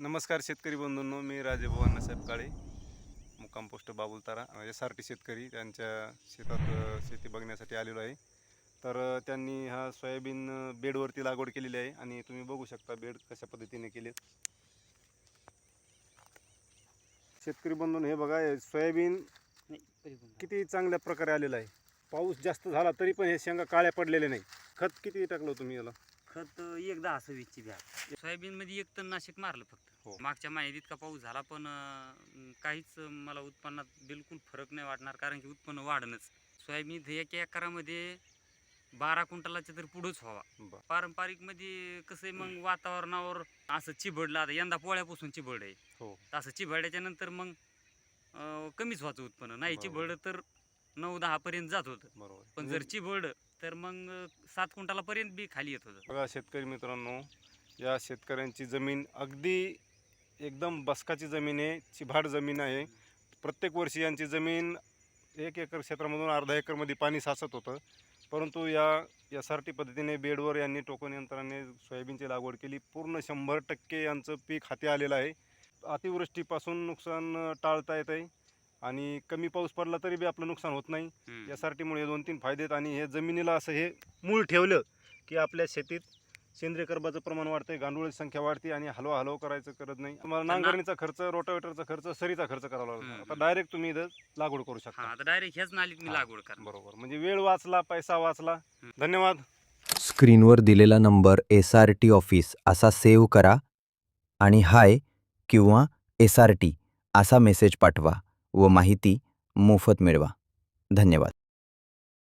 नमस्कार शेतकरी बंधूंनो मी राजेभाऊ अण्णासाहेब काळे मुक्काम post Babultara S R T शेतकरी त्यांच्या शेतात शेती बघण्यासाठी आलेलो आहे. तर त्यांनी हा सोयाबीन बेडवरती लागवड केलेली आहे आणि तुम्ही बघू शकता बेड कशा पद्धतीने केले शेतकरी बंधून हे बघा सोयाबीन किती चांगल्या प्रकारे आलेलं आहे. पाऊस जास्त झाला तरी पण हे शेंगा काळ्या पडलेले नाही खत किती टाकलं तुम्ही याला? खत एकदा असं वीसची बॅग सोयाबीन मध्ये एक टन नाशिक मारलं हो. फक्त मागच्या महिन्यात इतका पाऊस झाला पण काहीच मला उत्पन्नात बिलकुल फरक नाही वाटणार कारण की उत्पन्न वाढणंच. सोयाबीन हे एका एकरामध्ये बारा क्विंटलाच्या तर पुढंच व्हावा. पारंपरिकमध्ये कसं मग वातावरणावर असं चिबडलं आता यंदा पोळ्यापासून चिबड आहे. हो. असं चिबड्याच्या नंतर मग कमीच व्हायचं उत्पन्न. नाही. चिबड तर नऊ दहा पर्यंत जात होतं. बरोबर. पण म्हणजे जर चिबड तर मग सात क्विंटलापर्यंत बी खाली येत होतं. बघा शेतकरी मित्रांनो या शेतकऱ्यांची जमीन अगदी एकदम बसकाची जमीन आहे चिभाड जमीन आहे. प्रत्येक वर्षी यांची जमीन एक एकर क्षेत्रामधून अर्धा एकरमध्ये पाणी साचत होतं. परंतु या एस आर टी पद्धतीने बेडवर यांनी टोकन यंत्राने सोयाबीनची लागवड केली. पूर्ण शंभर टक्के यांचं पीक हाती आलेलं आहे. अतिवृष्टीपासून नुकसान टाळता येत आहे आणि कमी पाऊस पडला तरी बी आपलं नुकसान होत नाही. हम्म. एस आर टीमुळे दोन तीन फायदे आहेत आणि हे जमिनीला असं हे मूळ ठेवलं की आपल्या शेतीत सेंद्रिय कर्बाचं प्रमाण वाढतंय गांडुळाची संख्या वाढते आणि हलवा हलव करायचं करत नाही. तुम्हाला नांगरणीचा खर्च रोटावेटरचा खर्च सरीचा खर्च करावा लागतो हम्म. आता डायरेक्ट तुम्ही इथं लागवड करू हा शकता आता डायरेक्ट ह्याच नालीत मी हा. लागवड करणार. बरोबर. म्हणजे वेळ वाचला पैसा वाचला. धन्यवाद. स्क्रीनवर दिलेला number S R T office असा सेव्ह करा आणि हाय किंवा एस आर टी असा मेसेज पाठवा. व माहिती मोफत मिळवा. धन्यवाद.